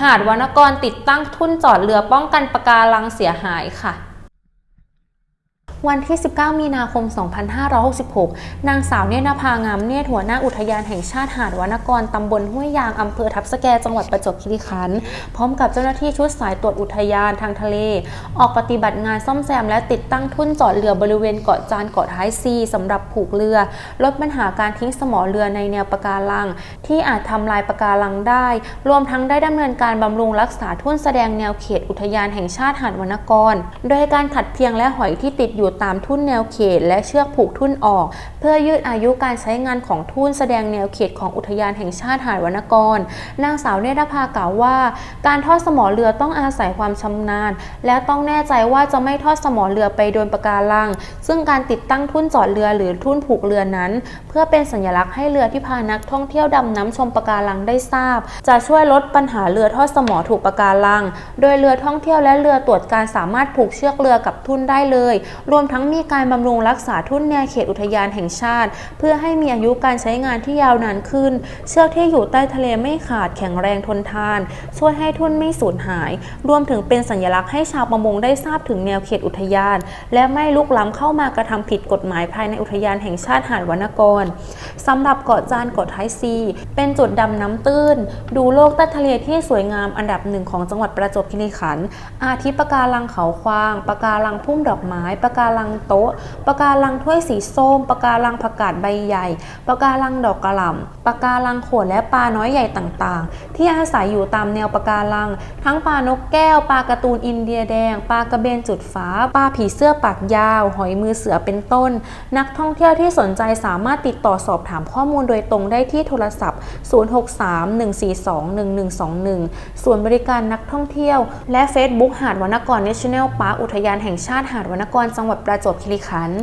หาดวานกรติดตั้งทุ่นจอดเรือป้องกันปะการังเสียหายค่ะ วันที่ 19 มีนาคม 2566 นางสาวเนตรนภางามเนตรหัวหน้าอุทยานแห่งชาติหาดวรรณกรตำบลห้วยยางอำเภอทับสแกจังหวัดประจวบคีรีขันธ์พร้อมกับเจ้าหน้าที่ชุดสายตรวจอุทยานทางทะเล ออกปฏิบัติงานซ่อมแซมและติดตั้งทุ่นจอดเรือบริเวณเกาะจานเกาะท้ายซีสำหรับผูกเรือ ลดปัญหาการทิ้งสมอเรือในแนวปะการัง ที่อาจทำลายปะการังได้ รวมทั้งได้ดำเนินการบำรุงรักษาทุ่นแสดงแนวเขตอุทยานแห่งชาติหาดวรรณกร โดยการขัดเพียงและหอยที่ติดอยู่ตามทุ่นแนวเขต และเชือกผูกทุ่นออก เพื่อยืดอายุการใช้งานของทุ่นแสดงแนวเขตของอุทยานแห่งชาติหาดวรรณกร นางสาวเนตรภากล่าวว่า การทอดสมอเรือต้องอาศัยความชำนาญ และต้องแน่ใจว่าจะไม่ทอดสมอเรือไปโดนปะการัง ซึ่งการติดตั้งทุ่นจอดเรือหรือทุ่นผูกเรือนั้น เพื่อเป็นสัญลักษณ์ให้เรือที่พานักท่องเที่ยวดำน้ำชมปะการังได้ทราบ จะช่วยลดปัญหาเรือทอดสมอถูกปะการัง โดยเรือท่องเที่ยวและเรือตรวจการสามารถผูกเชือกเรือกับทุ่นได้เลยรวมทั้งมีการบำรุงรักษาทุ่นแนวเขตอุทยานแห่งชาติ เพื่อให้มีอายุการใช้งานที่ยาวนานขึ้น เชือกที่อยู่ใต้ทะเลไม่ขาดแข็งแรงทนทาน ช่วยให้ทุ่นไม่สูญหาย รวมถึงเป็นสัญลักษณ์ให้ชาวประมงได้ทราบถึงแนวเขตอุทยาน และไม่ลุกล้ำเข้ามากระทำผิดกฎหมายภายในอุทยานแห่งชาติหาดวรรณกรสำหรับเกาะจานเกาะท้ายซี เป็นจุดดำน้ำตื้น ดูโลกใต้ทะเลที่สวยงามอันดับหนึ่งของจังหวัดประจวบคีรีขันธ์อาทิปะการังเขาควางปะการังพุ่มดอกไม้ปะการงโต๊ะปะการังถ้วยสีส้มปะการังผักกาดใบใหญ่ปะการังดอกกระหล่ำปะการังโขดและปลาน้อยใหญ่ต่างๆ ที่อาศัยอยู่ตามแนวปะการัง ทั้งปลานกแก้วปลาการ์ตูนอินเดียแดงปลากระเบนจุดฟ้าปลาผีเสื้อปากยาว หอยมือเสือเป็นต้น นักท่องเที่ยวที่สนใจสามารถติดต่อสอบถามข้อมูลโดยตรงได้ที่โทรศัพท์ 063-142-1121 ส่วนบริการนักท่องเที่ยว และ Facebook หาดวรรณกร National Park อุทยานแห่งชาติหาดวรรณกรจังหวัดดประจวบคีรีขันธ์